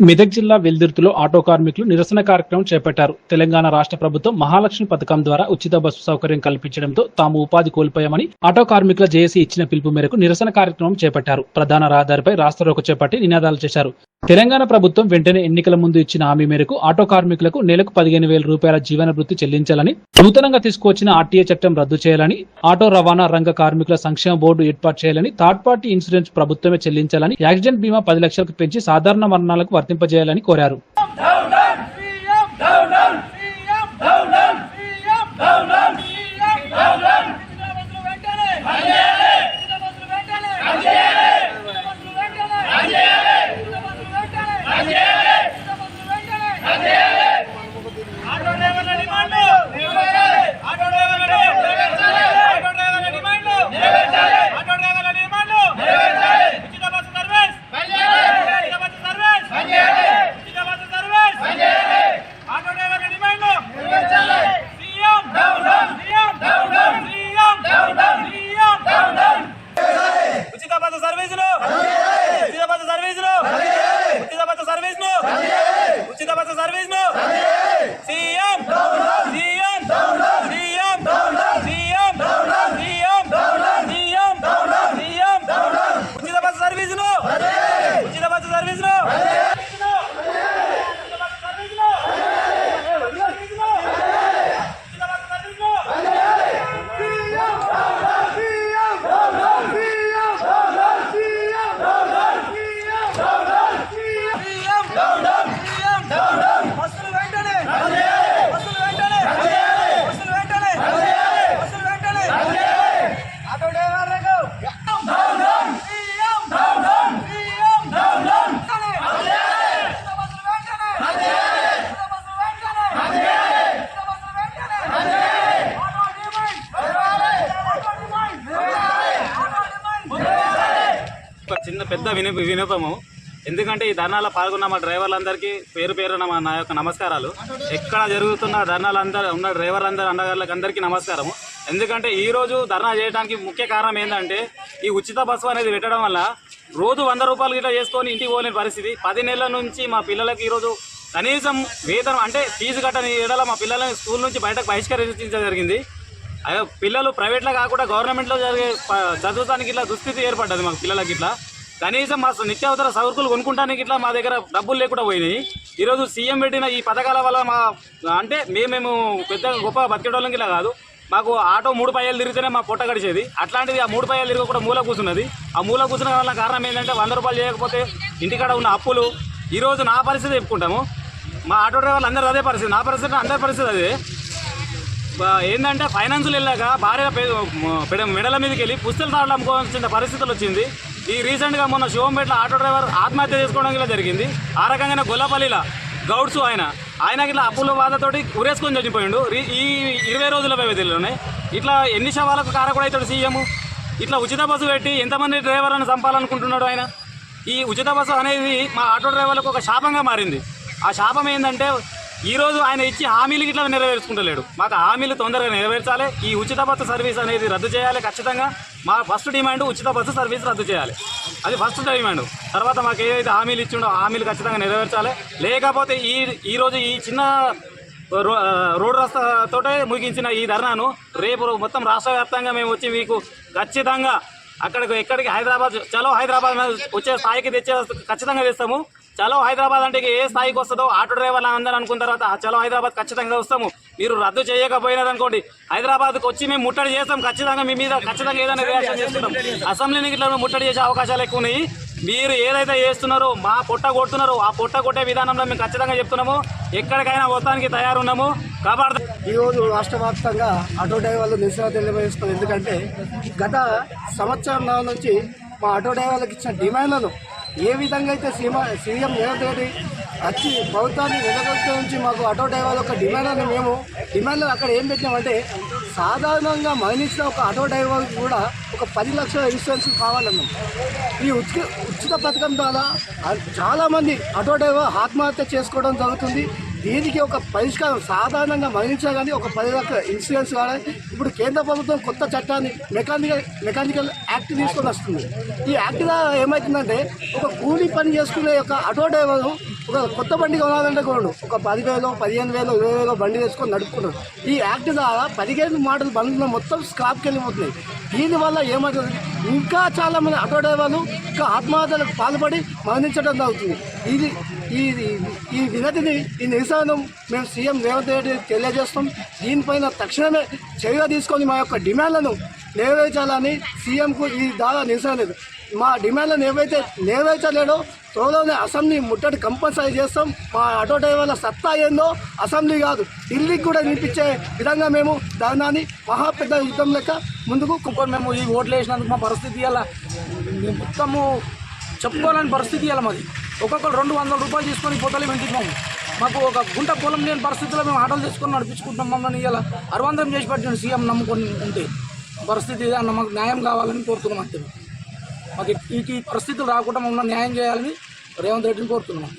మెదక్ జిల్లా వెల్దుర్తిలో ఆటో కార్మికులు నిరసన కార్యక్రమం చేపట్టారు. తెలంగాణ రాష్ట్ర ప్రభుత్వం మహాలక్ష్మి పథకం ద్వారా ఉచిత బస్సు సౌకర్యం కల్పించడంతో తాము ఉపాధి కోల్పోయామని ఆటో కార్మికుల జేఏసీ ఇచ్చిన పిలుపు మేరకు నిరసన కార్యక్రమం చేపట్టారు. ప్రధాన రహదారిపై రాస్తారోక చేపట్టి నినాదాలు చేశారు. తెలంగాణ ప్రభుత్వం వెంటనే ఎన్నికల ముందు ఇచ్చిన హామీ మేరకు ఆటో కార్మికులకు నెలకు పదిహేను వేల రూపాయల జీవన వృత్తి చెల్లించాలని నూతనంగా తీసుకువచ్చిన ఆర్టీఏ చట్టం రద్దు చేయాలని ఆటో రవాణా రంగ కార్మికుల సంక్షేమ బోర్డు ఏర్పాటు చేయాలని థర్డ్ పార్టీ ఇన్సూరెన్స్ ప్రభుత్వమే చెల్లించాలని యాక్సిడెంట్ బీమా పది లక్షలకు పెంచి సాధారణ మరణాలకు వర్తింపజేయాలని కోరారు ఆటో డ్రైవర్ల డిమాండ్ ఆటో డ్రైవర్ల డిమాండ్ ఆటో డ్రైవర్ల డిమాండ్ ఆటో డ్రైవర్ల డిమాండ్ ఉచిత బస్సు సర్వీస్ ఉచిత బస్సు సర్వీస్ ఉచిత బస్సు సర్వీస్ ఆటో డ్రైవర్ల demand CM CM CM CM ఉచిత బస్సు సర్వీసులు ఉచిత బస్సు సర్వీసులు ఉచిత బస్సు సర్వీసులు ఉచిత బస్సు సర్వీసులు CM CM CM CM CM CM CM ఉచిత బస్సు సర్వీసులు ఉచిత బస్సు సర్వీసులు బస్సులు వెంటనే బస్సులు వెంటనే బస్సులు వెంటనే బస్సులు వెంటనే ఆటో డ్రైవర్లకు సీఎం సీఎం బస్సులు వెంటనే బస్సులు వెంటనే బస్సులు వెంటనే auto demand auto demand auto demand ఒక చిన్న పెద్ద విని వినోపము ఎందుకంటే ఈ ధర్నాలో పాల్గొన్న మా డ్రైవర్లందరికీ పేరు పేరున మా నా యొక్క నమస్కారాలు. ఎక్కడ జరుగుతున్న ధర్నాలందరూ ఉన్న డ్రైవర్లందరూ అన్నగారులకు అందరికీ నమస్కారము. ఎందుకంటే ఈరోజు ధర్నా చేయడానికి ముఖ్య కారణం ఏంటంటే ఈ ఉచిత బస్సు అనేది పెట్టడం వల్ల రోజు వంద రూపాయలు గిట్లా చేసుకొని ఇంటికి పోలేని పరిస్థితి. పది నెలల నుంచి మా పిల్లలకి ఈరోజు కనీసం వేతనం అంటే ఫీజు కట్టని ఏడల మా పిల్లలని స్కూల్ నుంచి బయటకు బహిష్కరించడం జరిగింది. అదే పిల్లలు ప్రైవేట్లో కాకుండా గవర్నమెంట్లో జరిగే చదువుతానికి ఇట్లా దుస్థితి ఏర్పడ్డది మాకు పిల్లలకి ఇట్లా. కనీసం మా నిత్యావసర సరుకులు కొనుక్కుంటానికి ఇట్లా మా దగ్గర డబ్బులు లేకుండా పోయినాయి. ఈరోజు సీఎం పెట్టిన ఈ పథకాల వల్ల మా అంటే మేమేము పెద్ద గొప్ప బతికేటోళ్ళం ఇలా కాదు. మాకు ఆటో మూడు పయ్యాలు తిరిగితేనే మా పొట్ట గడిచేది. అట్లాంటిది ఆ మూడు పయ్యాలు తిరగకుండా మూల కూర్చున్నది. ఆ మూల కూర్చున్న వల్ల కారణం ఏంటంటే వంద రూపాయలు చేయకపోతే ఇంటికాడ ఉన్న అప్పులు. ఈరోజు నా పరిస్థితి చెప్పుకుంటాము. మా ఆటో డ్రైవర్లు అందరూ అదే పరిస్థితి. నా పరిస్థితి అందరి పరిస్థితి అదే. ఏంటంటే ఫైనాన్సులు వెళ్ళాక భార్య పెడ- మెడల మీదకి వెళ్ళి పుస్తలు తాడలు అమ్ముకోవాల్సిన పరిస్థితులు వచ్చింది. ఈ రీసెంట్గా మొన్న శివంపేటలో ఆటో డ్రైవర్ ఆత్మహత్య చేసుకోవడం ఇలా జరిగింది. ఆ రకంగానే గొల్లపల్లిలో గౌడ్స్ ఆయన ఆయన ఇట్లా అప్పుల బాధతోటి ఉరేసుకొని చనిపోయిండు. ఈ ఇరవై రోజుల వ్యవధిలోనే ఇట్లా ఎన్ని శవాలకు కూడా అవుతాడు సీఎం? ఇట్లా ఉచిత బస్సు పెట్టి ఎంతమంది డ్రైవర్లను చంపాలనుకుంటున్నాడు ఆయన? ఈ ఉచిత బస్సు అనేది మా ఆటో డ్రైవర్లకు ఒక శాపంగా మారింది. ఆ శాపం ఏంటంటే ఈరోజు ఆయన ఇచ్చి హామీలు ఇట్లా నెరవేర్చుకుంటలేడు. మాకు హామీలు తొందరగా నెరవేర్చాలి. ఈ ఉచిత బస్సు సర్వీస్ అనేది రద్దు చేయాలి ఖచ్చితంగా. మా ఫస్ట్ డిమాండ్ ఉచిత బస్సు సర్వీస్ రద్దు చేయాలి. అది ఫస్ట్ డిమాండ్. తర్వాత మాకు ఏదైతే హామీలు ఇచ్చిండో హామీలు ఖచ్చితంగా నెరవేర్చాలి. లేకపోతే ఈ ఈరోజు ఈ చిన్న రో- రోడ్డు రస్తాతోటే ముగించిన ఈ ధర్నాను రేపు మొత్తం రాష్ట్ర వ్యాప్తంగా మేము వచ్చి మీకు ఖచ్చితంగా అక్కడికి ఎక్కడికి హైదరాబాద్ చలో హైదరాబాద్ వచ్చే స్థాయికి తెచ్చే ఖచ్చితంగా తెస్తాము. చలో హైదరాబాద్ అంటే ఏ స్థాయికి వస్తుందో ఆటో డ్రైవర్లు అందరూ అనుకున్న తర్వాత చలో హైదరాబాద్ ఖచ్చితంగా వస్తాము. మీరు రద్దు చేయకపోయినారు అనుకోండి హైదరాబాద్కి వచ్చి మేము ముట్టడి చేస్తాం ఖచ్చితంగా మీ మీద ఖచ్చితంగా ఏదైనా రియాక్షన్ చేస్తున్నాం అసెంబ్లీని ఇట్లా ముట్టడి చేసే అవకాశాలు ఎక్కువ ఉన్నాయి. మీరు ఏదైతే చేస్తున్నారో మా పొట్ట కొడుతున్నారో ఆ పొట్ట కొట్టే విధానంలో మేము ఖచ్చితంగా చెప్తున్నాము. ఎక్కడికైనా పోతానికి తయారున్నాము. కాబట్టి ఈరోజు రాష్ట్ర వ్యాప్తంగా ఆటో డ్రైవర్లు నిరసన తెలియజేస్తున్నారు. ఎందుకంటే గత సంవత్సరం నుంచి మా ఆటో డ్రైవర్లకు ఇచ్చిన డిమాండ్లను ఏ విధంగా అయితే సీమ సీఎం రేవంత్ రెడ్డి వచ్చి ప్రభుత్వాన్ని నిలబెట్టే నుంచి మాకు ఆటో ఒక యొక్క డిమాండ్లను మేము డిమాండ్లో అక్కడ ఏం పెట్టినామంటే సాధారణంగా మరణించిన ఒక ఆటో డ్రైవర్ కూడా ఒక పది లక్షల ఇన్సూరెన్స్ కావాలన్నాం. ఈ ఉచిత ఉచిత పథకం ద్వారా చాలామంది ఆటో డ్రైవర్ ఆత్మహత్య చేసుకోవడం జరుగుతుంది. దీనికి ఒక పరిష్కారం సాధారణంగా మరణించా కానీ ఒక పది లక్షల ఇన్సూరెన్స్ కానీ ఇప్పుడు కేంద్ర ప్రభుత్వం కొత్త చట్టాన్ని మెకానికల్ మెకానికల్ యాక్ట్ తీసుకొని వస్తుంది. ఈ యాక్ట్ ద్వారా ఏమవుతుందంటే ఒక కూలీ పని చేసుకునే ఒక ఆటో డ్రైవర్ ఒక కొత్త బండి కొనాలంటే కొనడు. ఒక పదివేలు పదిహేను వేలు ఇరవై వేలు బండి వేసుకొని నడుపుకున్నాడు. ఈ యాక్ట్ ద్వారా పదిహేను మోడల్ బండ్లు మొత్తం స్క్రాప్కి వెళ్ళిపోతున్నాయి. దీనివల్ల ఏమవుతుంది? ఇంకా చాలా మంది ఆటో డ్రైవర్లు ఇంకా ఆత్మహత్యలకు పాల్పడి మరణించడం జరుగుతుంది. ఇది ఈ ఈ వినతిని ఈ నిరసనం మేము సీఎం రేవంత్ రెడ్డి తెలియజేస్తాం. దీనిపైన తక్షణమే చర్య తీసుకొని మా యొక్క డిమాండ్లను నెరవేర్చాలని సీఎంకు ఈ దాదా నిరసన లేదు. మా డిమాండ్లను ఏవైతే నెరవేర్చలేడో త్వరలోనే అసెంబ్లీ ముట్టడి కంపల్సరీ చేస్తాం. మా ఆటో డ్రైవర్ల సత్తా ఏందో అసెంబ్లీ కాదు. ఢిల్లీకి కూడా వినిపించే విధంగా మేము ధర్నాన్ని మహా పెద్ద యుద్ధం లెక్క ముందుకు ఇంకోటి మేము ఈ ఓట్లు వేసినందుకు మా పరిస్థితి ఇలా మొత్తము చెప్పుకోలేని పరిస్థితి ఇలా మాది ఒక్కొక్కరు రెండు వందల రూపాయలు తీసుకొని పొట్టలు వెంటున్నాము మాకు ఒక గుంట పొలం లేని పరిస్థితిలో మేము ఆటోలు తీసుకొని నడిపించుకుంటున్నాం మమ్మల్ని ఇలా అరవందరం చేసి పెట్టిన సీఎం నమ్ముకొని ఉంటే. పరిస్థితి ఇదే అన్న మాకు న్యాయం కావాలని కోరుతున్నాం అంతే. మాకు ఈ పరిస్థితులు రాకుండా మమ్మల్ని న్యాయం చేయాలని రేవంత్ రెడ్డిని కోరుతున్నాం.